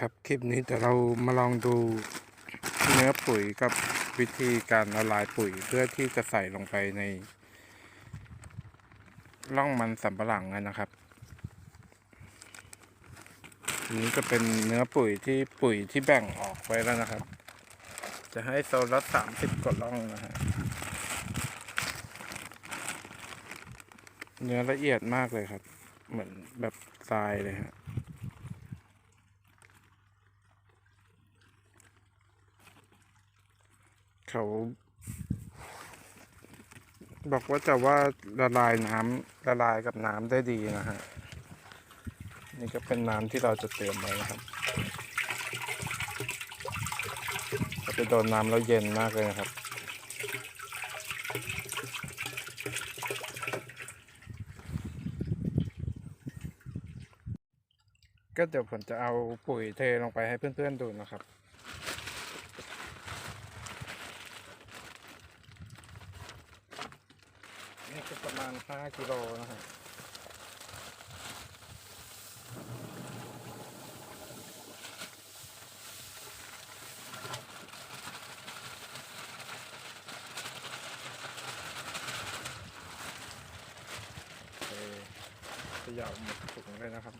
ครับคลิปนี้เดี๋ยวเรามาลองดูเนื้อปุ๋ยกับวิธีการละลายปุ๋ยเพื่อที่จะใส่ลงไปในร่องมันสำปะหลังกันนะครับอันนี้จะเป็นเนื้อปุ๋ยที่ปุ๋ยที่แบ่งออกไว้แล้วนะครับ จะให้โซนละสามสิบกว่าร่องนะฮะเนื้อละเอียดมากเลยครับ เหมือนแบบทรายเลยฮะ เขา บอกว่าจะว่าละลายน้ำละลายกับน้ำได้ดีนะฮะ นี่ก็เป็นน้ำที่เราจะเตรียมไว้นะครับถ้าไปโดนน้ำแล้วเย็นมากเลยนะครับก็เดี๋ยวผมจะเอาปุ๋ยเทลงไปให้เพื่อนๆดูนะครับ นี่ก็ประมาณ 5 กิโลนะฮะโอเคจะยาวหมดถุงเลยนะครับ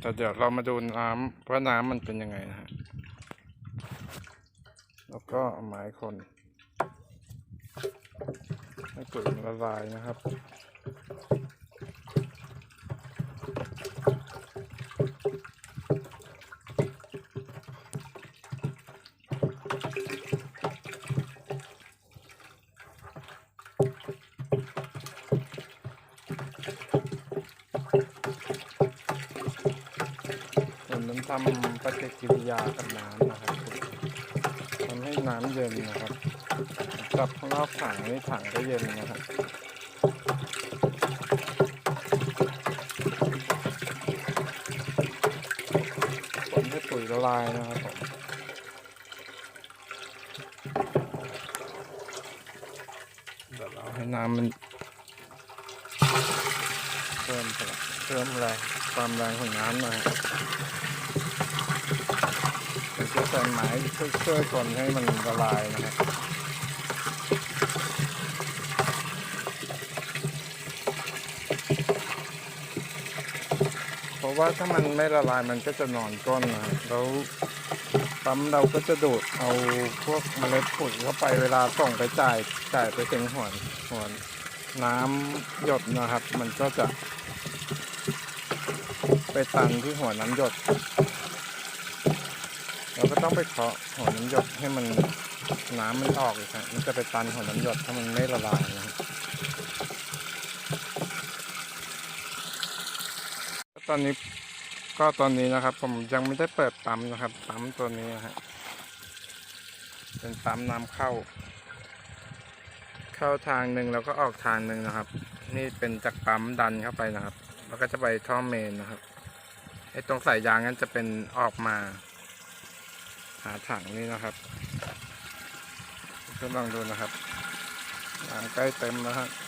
แต่เดี๋ยวเรามาดูน้ำว่าน้ำมันเป็นยังไงนะฮะ แล้วก็ไม้คน ให้ปุ๋ยมันละลายนะครับมันทำปฏิกิริยากับน้ำนะครับทำให้น้ำเย็นนะครับ จับข้างนอกถังนี่ถังก็เย็นนะครับผมให้ปุ๋ยละลายนะครับผมเดี๋ยวเราให้น้ำมันเพิ่มเพิ่มแรงความแรงของน้ำหน่อยเดี๋ยวจะใส่ไม้ช่วยช่วยคนให้มันละลายนะครับ เพราะ ว่าถ้ามันไม่ละลายมันก็จะนอนก้นนะครับแล้วปั๊มเราก็จะดูดเอาพวกเมล็ดปุ๋ยเข้าไปเวลาส่งไปจ่ายจ่ายไปถึงหัวหัวน้ำหยดนะครับ มันก็จะ ไปตันที่หัวน้ำหยด เราก็ต้องไปเคาะหัวน้ำหยดให้มันน้ำมันออกอีกครับมันจะไปตันหัวน้ำหยดถ้ามันไม่ละลายนะครับ ตอนนี้ก็ตอนนี้นะครับ ผมยังไม่ได้เปิดปั๊มนะครับปั๊มตัวนี้นะฮะเป็นปั๊มน้ำเข้า เข้าทางหนึ่งแล้วก็ออกทางหนึ่งนะครับ นี่เป็นจากปั๊มดันเข้าไปนะครับ แล้วก็จะไปท่อเมนนะครับไอ้ตรงสายยางนั้นจะเป็นออกมา หาถังนี่นะครับเพื่อนลองดูนะครับยางใกล้เต็มแล้วฮะมั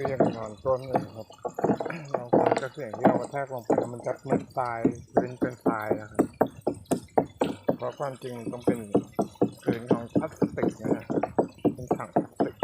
ก็ยังนอนต้นเลยครับเราจะเสียงที่เรากระแทกลงไปมันจะเหมือนทรายพื้นเป็นทรายนะครับเพราะความจริงต้องเป็นผืนของพลาสติกนะครับป็นถังพลาสติก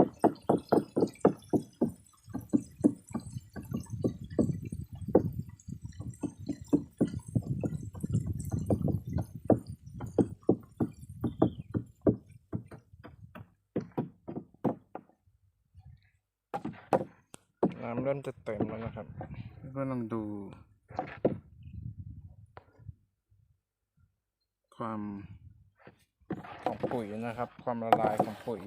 น้ำเริ่มจะเต็มแล้วนะครับเพื่อนๆลองดู ความของปุ๋ยนะครับ ความละลายของปุ๋ย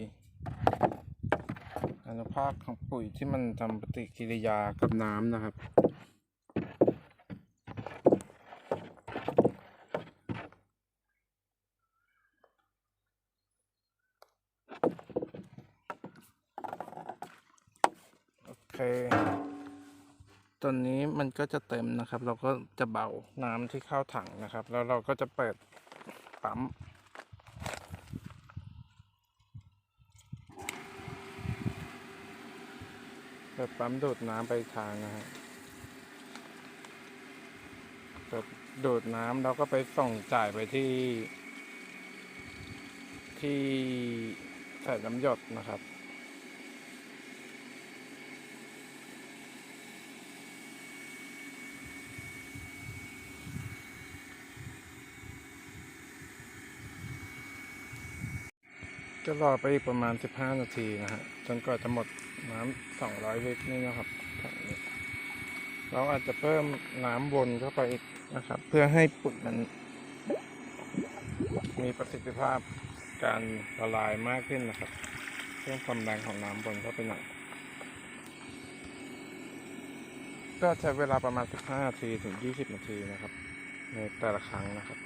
อนุภาคของปุ๋ยที่มันทำปฏิกิริยากับน้ำนะครับ เคตอนนี้มันก็จะเต็มนะครับ เราก็จะเบาน้ำที่เข้าถังนะครับ แล้วเราก็จะเปิดปั๊มเปิดปั๊มดูดน้ำไปทางนะฮะเปิดดูดน้ำแล้วก็ไปส่งจ่ายไปที่ ที่ใส่น้ำหยดนะครับ จะรอไปอีกประมาณ 15 นาทีนะฮะจนกว่าจะหมดน้ำ200 ลิตรนี่นะครับเราอาจจะเพิ่มน้ำวนเข้าไปอีกนะครับ เพื่อให้ปุ๋ยมันมีประสิทธิภาพการละลายมากขึ้นนะครับเพิ่มความแรงของน้ำวนเข้าไปหน่อยก็ใช้เวลาประมาณ 15 นาทีถึง 20 นาทีนะครับ ในแต่ละครั้งนะครับ